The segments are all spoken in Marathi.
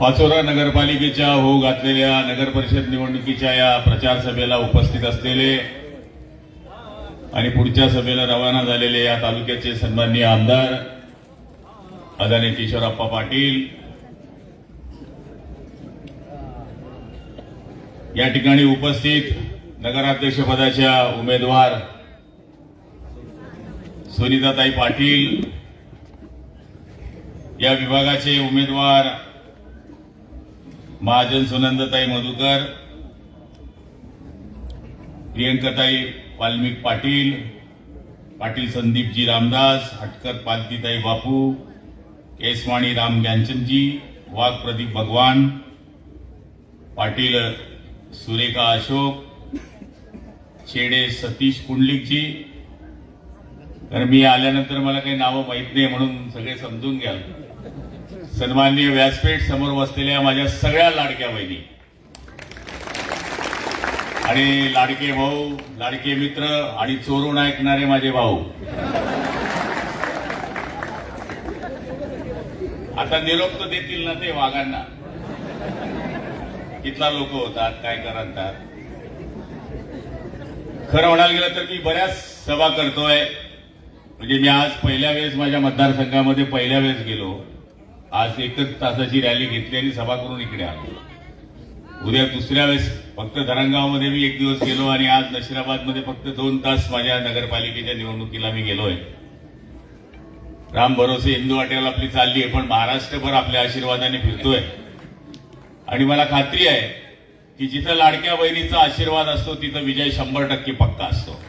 पाचोरा नगरपालिकेच्या हो घातलेल्या नगर परिषद निवडणुकीच्या या प्रचार सभेला उपस्थित असलेले आणि पुढच्या सभेला रवाना झालेले या तालुक्याचे सन्माननीय आमदार आदरणीय किशोरप्पा पाटील. या ठिकाणी उपस्थित नगराध्यक्षपदाच्या उमेदवार सुनीताताई पाटील. या विभागाचे उमेदवार महाजन सुनंदताई मधुकर प्रियंकाताई वाल्मिक पाटील पाटील संदीपजी रामदास हटकर पालतीताई बापू केसवाणी राम ज्ञानचंदजी वाघ प्रदीप भगवान पाटील सुरेखा अशोक शेडे सतीश पुंडलिकजी. कारण मी आल्यानंतर मला काही नावं माहीत नाही म्हणून सगळे समजून घ्याल. सन्माननीय व्यासपीठ समोर बसलेल्या माझ्या सगळ्या लाडक्या बहिणी आणि लाडके भाऊ लाडके मित्र आणि चोरून ऐकणारे माझे भाऊ. आता निरोप तर देतील ना ते वाघांना. कितला लोक होतात काय करतात? खरं म्हणायला गेलं तर मी बऱ्याच सभा करतोय. म्हणजे मी आज पहिल्या वेळेस माझ्या मतदारसंघामध्ये पहिल्या वेळेस गेलो. आज एकच तासाची रॅली घेतली आणि सभा करून इकडे आलो. उद्या दुसऱ्या वेळेस फक्त धरणगावमध्ये मी एक दिवस गेलो आणि आज नशिराबादमध्ये फक्त दोन तास माझ्या नगरपालिकेच्या निवडणुकीला मी गेलोय. राम भरोसे हिंदू वाटेल आपली चालली आहे पण महाराष्ट्रभर आपल्या आशीर्वादाने फिरतोय. आणि मला खात्री आहे की जिथं लाडक्या बहिणीचा आशीर्वाद असतो तिथं विजय शंभर टक्के पक्का असतो.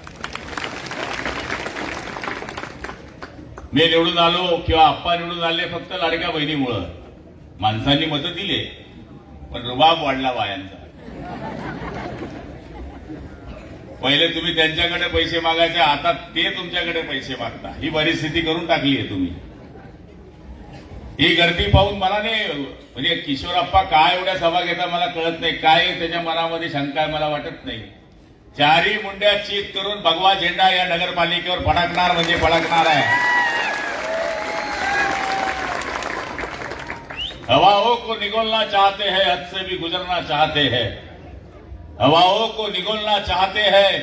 मी निवडून आलो किंवा आप्पा निवडून आले फक्त लाडक्या बहिणीमुळं. माणसांनी मतं दिले पण रुबाब वाढला बायांचा. पहिले तुम्ही त्यांच्याकडे पैसे मागायचे आता ते तुमच्याकडे पैसे मागता. ही परिस्थिती करून टाकली आहे तुम्ही. ही गर्दी पाहून मला नाही म्हणजे किशोरप्पा काय एवढ्या सभा घेता मला कळत नाही. काय त्याच्या मनामध्ये शंका आहे मला वाटत नाही. चारही मुंड्या चीत करून भगवा झेंडा या नगरपालिकेवर फडकणार म्हणजे फडकणार आहे. हवाओं को निगोलना चाहते हैं, हद से भी गुजरना चाहते हैं। हवाओं को निगोलना चाहते हैं,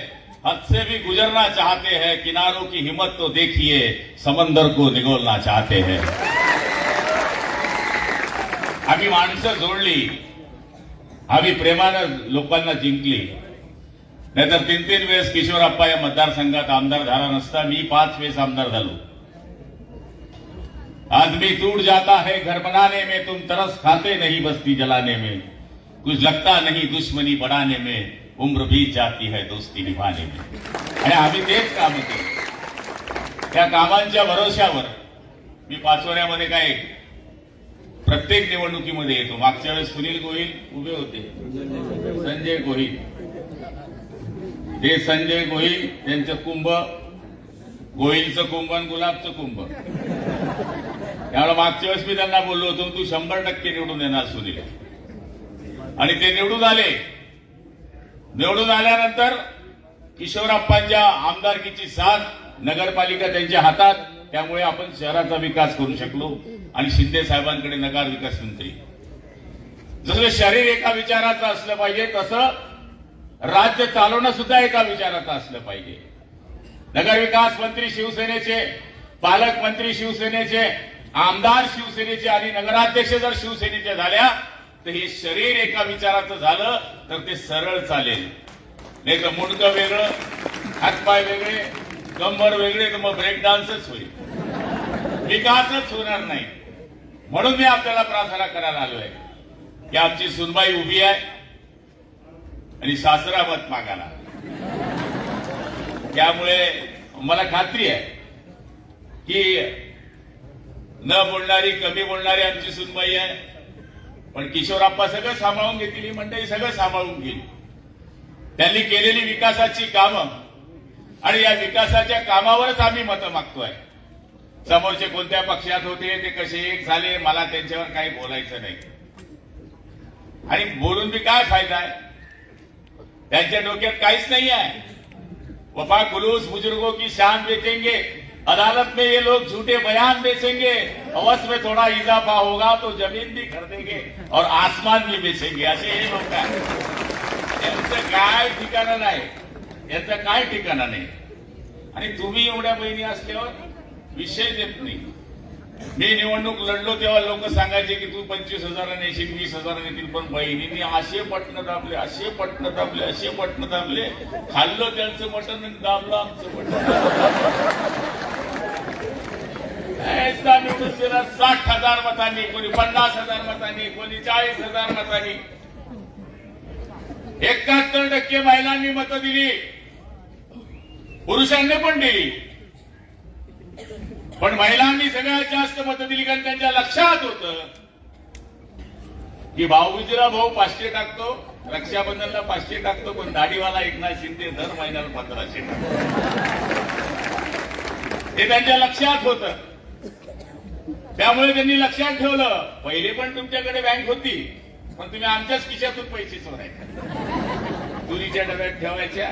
हद से भी गुजरना चाहते हैं। किनारों की हिम्मत तो देखिए, समंदर को निगोलना चाहते हैं। आम्ही माणसं जोडली आम्ही प्रेमानं लोकांना जिंकली। नाहीतर तीन तीन वेळेस किशोरप्पा या मतदारसंघात आमदार झाला नसता, मी पाच वेळेस आमदार झालो. आदमी टूट जाता है घर बनाने में तुम तरस खाते नहीं बस्ती जलाने में। कुछ लगता नहीं दुश्मनी बढ़ाने में उम्र बीत जाती है दोस्ती निभाने में। आणि आम्ही तेच काम केलं त्या कामांच्या भरोश्यावर मी पाचोऱ्यामध्ये काय प्रत्येक निवडणुकीमध्ये येतो. मागच्या वेळेस सुनील गोहिल उभे होते. संजय गोहिल. ते संजय गोहिल त्यांचं कुंभ गोहिलचं कुंभ आणि गुलाबचं कुंभ. त्यामुळे मागच्या वेळेस मी त्यांना बोललो होतो तू शंभर टक्के निवडून येणार सुनील. आणि ते निवडून आले. निवडून आल्यानंतर किशोरप्पांच्या आमदारकीची साथ नगरपालिका त्यांच्या हातात त्यामुळे आपण शहराचा विकास करू शकलो आणि शिंदे साहेबांकडे नगर विकास मंत्री. जसं शरीर एका विचाराचं असलं पाहिजे तसं राज्य चालवणं सुद्धा एका विचाराचं असलं पाहिजे. नगरविकास मंत्री शिवसेनेचे पालकमंत्री शिवसेनेचे आमदार शिवसेनेचे आणि नगराध्यक्ष जर शिवसेनेच्या झाल्या तर हे शरीर एका विचाराचं झालं तर ते सरळ चालेल. नाही तर मुंडकं वेगळं हातपाय वेगळे कंबर वेगळे तर मग ब्रेक डान्सच होईल. विकासच होणार नाही. म्हणून मी आपल्याला प्रार्थना करायला आलोय की आमची सुनबाई उभी आहे आणि सासरा मत मागायला. त्यामुळे मला खात्री आहे की न बोलणारी कमी बोलणारी आमची सुनबाई आहे. पण किशोरप्पा सगळं सांभाळून घेतली मंडळी सगळं सांभाळून गेली त्यांनी केलेली विकासाची कामं आणि या विकासाच्या कामावरच आम्ही मतं मागतोय. समोरचे कोणत्या पक्षात होते ते कसे एक झाले मला त्यांच्यावर काही बोलायचं नाही. आणि बोलून बी काय फायदा आहे? त्यांच्या डोक्यात काहीच नाही आहे. वफा खुलूस बुजुर्गों की शान बेचेंगे अदालत में ये लोग झूठे बयान बेचेंगे अवश्य में थोड़ा इजाफा होगा तो जमीन भी खरीदेंगे और आसमान भी बेचेंगे। असे हे। लोक यांचं काय ठिकाणं नाही? याचं काय ठिकाणं नाही? आणि तुम्ही एवढ्या बहिणी असल्यावर विषय देत नाही. मी निवडणूक लढलो तेव्हा लोक सांगायचे की तू पंचवीस हजाराने येशील वीस हजाराने येतील पण बहिणींनी असे पटणं दाबले असे पटणं दाबले असे पटणं दाबले. खाल्लं त्यांचं मटण आणि दाबलं आमचं मटण. निवडून दिलं साठ हजार मतांनी कोणी पन्नास हजार मतांनी कोणी चाळीस हजार मतांनी एकाहत्तर टक्के महिलांनी मतं दिली. पुरुषांनी पण दिली. पण महिलांनी सगळ्यात जास्त मतं दिली कारण त्यांच्या लक्षात होत की भाऊबीजीला भाऊ पाचशे टाकतो रक्षाबंधनला पाचशे टाकतो पण दाढीवाला एकनाथ शिंदे दर महिन्याला पंधराशे टाकतो. हे त्यांच्या लक्षात होतं. त्यामुळे त्यांनी लक्षात ठेवलं. पहिले पण तुमच्याकडे बँक होती पण तुम्ही आमच्याच खिशातून पैसे सोडायचे. तुरीच्या डब्यात ठेवायच्या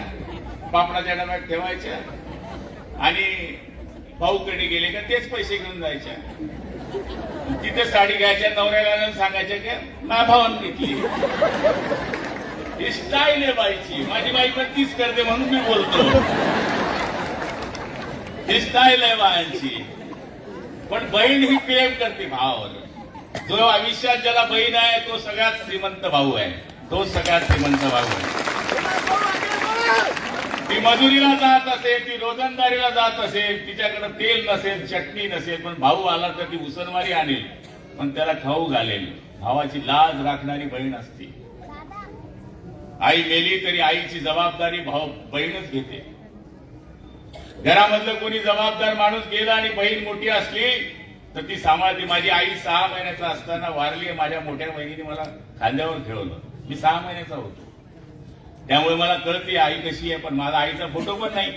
पापडाच्या डब्यात ठेवायच्या आणि भाऊकडे गेले का तेच पैसे घेऊन जायच्या. तिथे साडी घ्यायच्या नवऱ्याला सांगायच्या की माझ्या भावान घेतली. ही स्टाईल आहे बाईची. माझी बाई पण तीच करते म्हणून मी बोलतो. ही स्टाईल आहे बायांची. पण बहीण ही प्रेम करते भावावर जो आयुष्यात ज्याला बहीण आहे तो सगळ्यात श्रीमंत भाऊ आहे. तो सगळ्यात श्रीमंत भाऊ आहे. ती मजुरीला जात असेल ती रोजंदारीला जात असेल तिच्याकडे तेल नसेल चटणी नसेल पण भाऊ आला तर ती उसनवारी आणेल पण त्याला खाऊ घालेल. भावाची लाज राखणारी बहीण असते. आई मेली तरी आईची जबाबदारी भाऊ बहीणच घेते. घरामधलं कोणी जबाबदार माणूस गेला आणि बहीण मोठी असली तर ती सांभाळते. माझी आई सहा महिन्याचा असताना वारली माझ्या मोठ्या बहिणीने मला खांद्यावर खेळवलं. मी सहा महिन्याचा होतो. त्यामुळे मला कळते आई कशी आहे पण माझा आईचा फोटो पण नाही.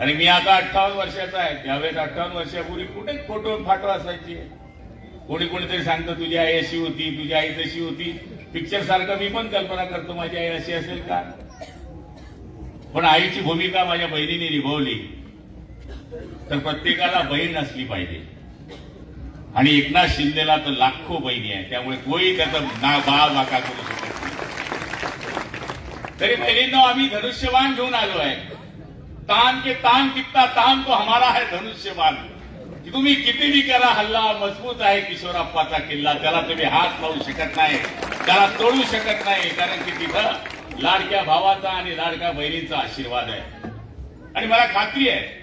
आणि मी आता अठ्ठावन्न वर्षाचा आहे. त्यावेळेस अठ्ठावन्न वर्षापूर्वी कुठे फोटो फाटो असायची? कोणी कोणीतरी सांगतं तुझी आई अशी होती तुझी आई तशी होती. पिक्चर सारखं मी पण कल्पना करतो माझी आई अशी असेल का? पण आईची भूमिका माझ्या बहिणीने निभावली. तर प्रत्येकाला बहीण असली पाहिजे. आणि एकनाथ शिंदेला तर लाखो बहिणी आहे त्यामुळे कोणी त्याचं ना बा बाका करू शकत नाही. तरी बहिणींना आम्ही धनुष्यबाण घेऊन आलो आहे. तान के तान कितना तान तो हमारा है धनुष्यबाण. की तुम्ही किती बी करा हल्ला मजबूत आहे किशोरप्पाचा किल्ला. त्याला तुम्ही हात लावू शकत नाही. त्याला तोडू शकत नाही. कारण की तिथं लाडक्या भावाचा आणि लाडक्या बहिणीचा आशीर्वाद आहे. आणि मला खात्री आहे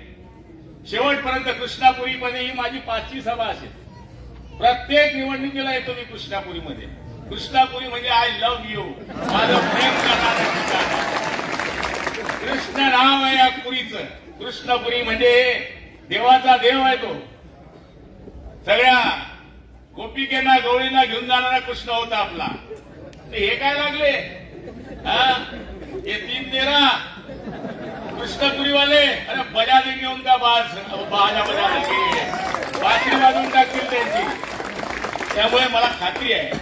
शेवटपर्यंत कृष्णापुरीमध्ये ही माझी पाचवी सभा असेल. प्रत्येक निवडणुकीला येतो मी कृष्णापुरीमध्ये. कृष्णापुरी म्हणजे आय लव्ह यू माझं प्रेम करणारं ठिकाण कृष्ण नाव आहे या पुरीचं. कृष्णपुरी म्हणजे देवाचा देव आहे तो. सगळ्या गोपिकेना गवळींना घेऊन जाणारा कृष्ण होता आपला. ते हे काय लागले? हा? हे तीन तेरा. कृष्णपुरी वाले अरे बजा देंगे उनका बाज बाजा बजा देंगे बासरी वाजवून टाकतील त्यांची. त्यामुळे मला खात्री आहे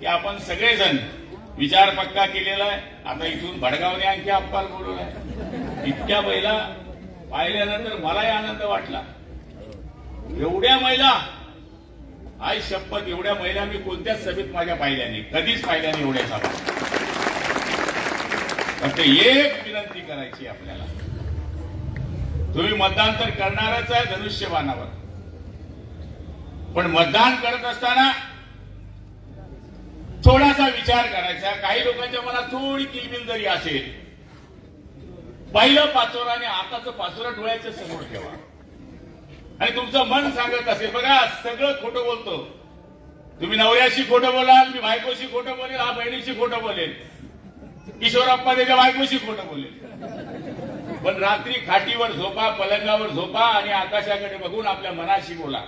की आपण सगळेजण विचार पक्का केलेला आहे. आता इथून भडगावने आणखी अप्पाल बोलवलाय. इतक्या महिला पाहिल्यानंतर मलाही आनंद वाटला. एवढ्या महिला आई शपथ एवढ्या महिला मी कोणत्याच सभेत माझ्या पाहिल्या नाही. कधीच पाहिल्या नाही एवढ्या सभा. फक्त एक विनंती करायची आपल्याला. तुम्ही मतदान तर करणारच आहे धनुष्यबाणावर. पण मतदान करत असताना थोडासा विचार करायचा. काही लोकांच्या मनात थोडी किलबिल जरी असेल पहिलं पाचोरा आणि आताचं पाचोरा डोळ्याच्या समोर ठेवा. आणि तुमचं मन सांगत असेल बघा सगळं खोटं बोलतो. तुम्ही नवऱ्याशी खोटं बोलाल मी बायकोशी खोटं बोलेल हा बहिणीशी खोटं बोलेल. किशोरप्पा त्याच्या बायकोशी खोटं बोलेल. पण रात्री खाटीवर झोपा पलंगावर झोपा आणि आकाशाकडे बघून आपल्या मनाशी बोला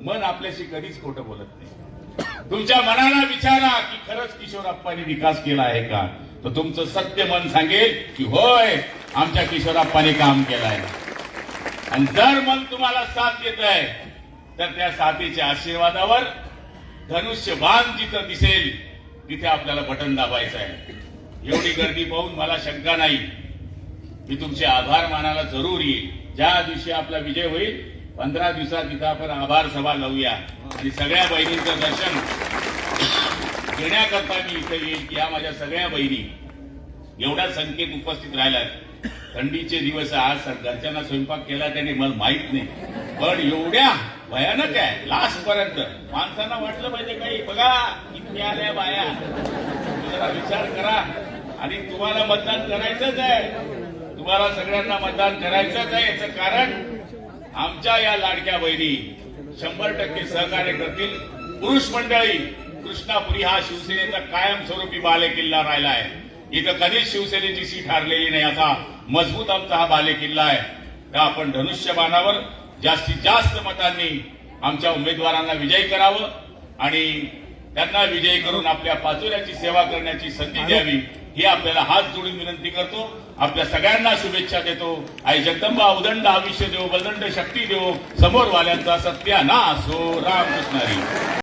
मन आपल्याशी कधीच खोटं बोलत नाही. तुमच्या मनाला विचारा की खरंच किशोरप्पांनी विकास केला आहे का? तर तुमचं सत्य मन सांगेल की होय आमच्या किशोरप्पाने काम केलं आहे आणि जर मन तुम्हाला साथ देत आहे तर त्या साथीच्या आशीर्वादावर धनुष्य बाण जिथं दिसेल तिथे आपल्याला बटन दाबायचं आहे एवढी गर्दी पाहून मला शंका नाही. मी तुमचे आभार मानायला जरूर येईल. ज्या दिवशी आपला विजय होईल पंधरा दिवसात इथं आपण आभार सभा लावूया. आणि सगळ्या बहिणींचं दर्शन घेण्याकरता मी इथे येईल की या माझ्या सगळ्या बहिणी एवढ्या संख्येत उपस्थित राहिल्यात थंडीचे दिवस आज घरच्यांना स्वयंपाक केला त्याने मला माहीत नाही. पण एवढ्या भयानक आहे लास्ट पर्यंत माणसांना वाटलं पाहिजे काही बघा किती आल्या बाया. जरा विचार करा. आणि तुम्हाला मतदान करायचंच आहे. तुम्हाला सगळ्यांना मतदान करायचंच आहे. याचं कारण आमच्या या लाडक्या बहिणी शंभर टक्के सहकार्य करतील. पुरुष मंडळी कृष्णापुरी हा शिवसेनेचा कायमस्वरूपी बालेकिल्ला राहिला आहे. इथं कधीच शिवसेनेची सीट हारलेली नाही असा मजबूत आमचा हा बालेकिल्ला आहे. तर आपण धनुष्यबाणावर जास्तीत जास्त मतांनी आमच्या उमेदवारांना विजयी करावं आणि त्यांना विजयी करून आपल्या पाचोऱ्याची सेवा करण्याची संधी द्यावी ही आपल्याला हात जोडून विनंती करतो. आपल्या सगळ्यांना शुभेच्छा देतो. आई जगदंबा उदंड आयुष्य देव बलदंड शक्ती देव समोर वाल्यांचा सत्या ना सो हो रामकृष्ण